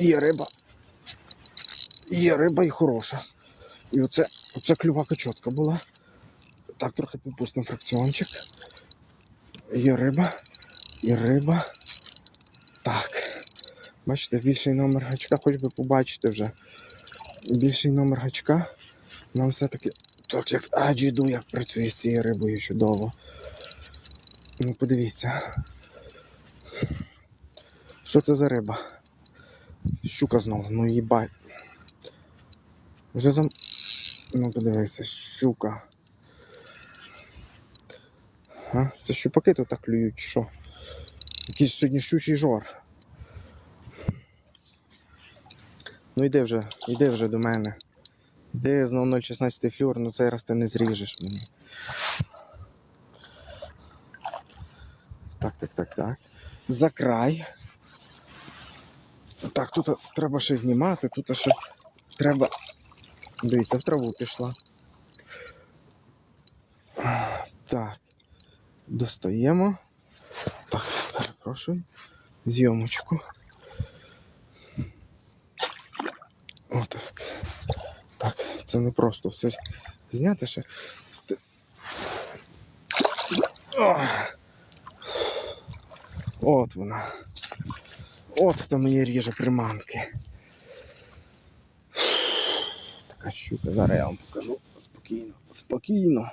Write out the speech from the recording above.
Є риба. Є риба і хороша. І оце, оце клювака чітка була. Так, трохи підпустимо фракціончик. Є риба. І риба. Так. Бачите, більший номер гачка, хоч би побачите вже. Більший номер гачка. Нам все-таки. Так, як аджіду, як працює з цією рибою чудово. Ну, подивіться. Що це за риба? Щука знову, ну їбать. Вже зам... Ну, подивися, щука. А? Це щупаки тут так клюють, що? Якийсь сьогодні щучий жор. Ну йди вже, йди вже до мене. Йди знов 0,16 флюр, ну цей раз ти не зріжеш мені. Так, так, так, так. За край. Так, тут треба ще знімати, тут ще треба. Дивіться, в траву пішла. Так. Достаємо. Так, перепрошую. Зйомочку. Отак. Так, це не просто все зняти ще. От вона. От то мені ріже приманки. Така щука, зараз я вам покажу. Спокійно, спокійно.